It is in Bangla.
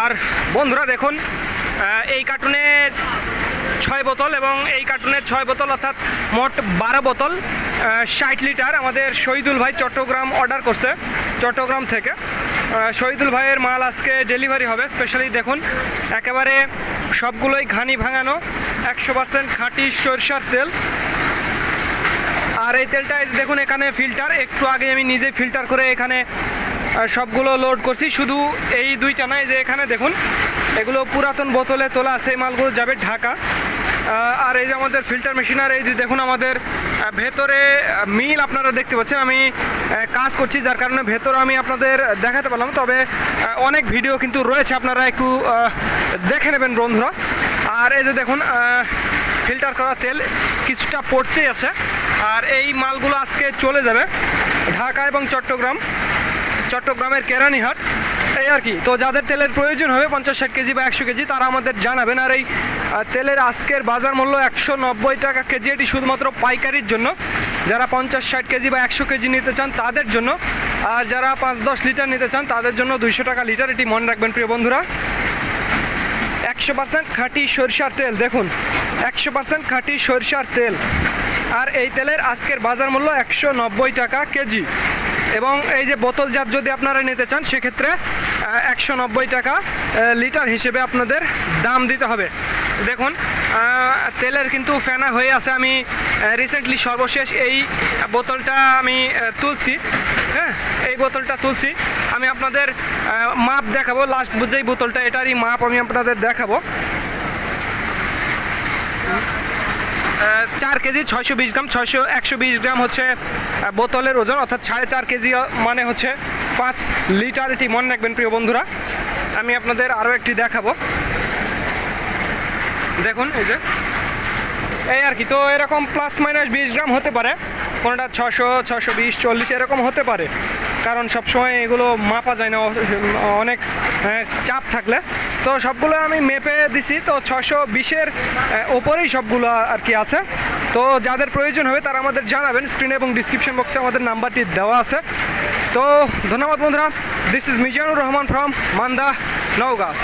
আর বন্ধুরা দেখুন এই কার্টুনে ছয় বোতল এবং এই কার্টুনে ছয় বোতল অর্থাৎ মোট বারো বোতল ষাট লিটার আমাদের শহীদুল ভাই চট্টগ্রাম অর্ডার করছে, চট্টগ্রাম থেকে। শহীদুল ভাইয়ের মাল আজকে ডেলিভারি হবে স্পেশালি দেখুন, একেবারে সবগুলোই ঘানি ভাঙানো, একশো পার্সেন্ট খাঁটি সরষার তেল। আর এই তেলটা দেখুন, এখানে ফিল্টার একটু আগে আমি নিজে ফিল্টার করে এখানে সবগুলো লোড করছি। শুধু এই দুইটা নয় যে এখানে দেখুন, এগুলো পুরাতন বোতলে তোলা সেই মালগুলো যাবে ঢাকা। আর এই যে আমাদের ফিল্টার মেশিন আর এই যে দেখুন আমাদের ভেতরে মিল আপনারা দেখতে পাচ্ছেন। আমি কাজ করছি, যার কারণে ভেতরে আমি আপনাদের দেখাতে পারলাম। তবে অনেক ভিডিও কিন্তু রয়েছে, আপনারা একটু দেখে নেবেন বন্ধুরা। আর এই যে দেখুন ফিল্টার করা তেল কিছুটা পড়তেই আছে। আর এই মালগুলো আজকে চলে যাবে ঢাকা এবং চট্টগ্রাম। চট্টগ্রামের কেরানীহাট। এই আর কি, তো যাদের তেলের প্রয়োজন হবে পঞ্চাশ ষাট কেজি বা একশো কেজি, তারা আমাদের জানাবেন। আর এই তেলের আজকের বাজার মূল্য একশো নব্বই টাকা কেজি, এটি শুধুমাত্র পাইকারির জন্য। যারা পঞ্চাশ ষাট কেজি বা একশো কেজি নিতে চান, তাদের জন্য। আর যারা পাঁচ দশ লিটার নিতে চান, তাদের জন্য দুইশো টাকা লিটার, এটি মনে রাখবেন প্রিয় বন্ধুরা। একশো পার্সেন্ট খাঁটি সরিষার তেল, দেখুন। একশো পার্সেন্ট খাঁটি সরিষার তেল। আর এই তেলের আজকের বাজার মূল্য একশো নব্বই টাকা কেজি। এবং এই যে বোতল বোতলজাত যদি আপনারা নিতে চান, সেক্ষেত্রে একশো নব্বই টাকা লিটার হিসেবে আপনাদের দাম দিতে হবে। দেখুন তেলের কিন্তু ফেনা হয়ে আছে। আমি রিসেন্টলি সর্বশেষ এই বোতলটা আমি তুলছি। হ্যাঁ এই বোতলটা তুলছি। আমি আপনাদের মাপ দেখাবো। লাস্ট বুঝেই বোতলটা, এটারই মাপ আমি আপনাদের দেখাবো। চার কেজি, ছয়শো বিশ গ্রাম, ছয়শো, একশো বিশ গ্রাম হচ্ছে বোতলের ওজন, অর্থাৎ সাড়ে চার কেজি মানে হচ্ছে পাঁচ লিটার এটি মনে রাখবেন প্রিয় বন্ধুরা। আমি আপনাদের আরও একটি দেখাবো। দেখুন, এই যে। এই আর কি, তো এরকম প্লাস মাইনাস বিশ গ্রাম হতে পারে। কোনোটা ছশো ছশো বিশ, চল্লিশ, এরকম হতে পারে। কারণ সবসময় এগুলো মাপা যায় না অনেক চাপ থাকলে। তো সবগুলো আমি মেপে দিছি, তো ছশো বিশের ওপরেই সবগুলো আর কি আছে। তো যাদের প্রয়োজন হবে তারা আমাদের জানাবেন স্ক্রিনে এবং ডিসক্রিপশন বক্সে আমাদের নাম্বারটি দেওয়া আছে। তো ধন্যবাদ বন্ধুরা this is Mizanur Rahman from Manda, Naogaon.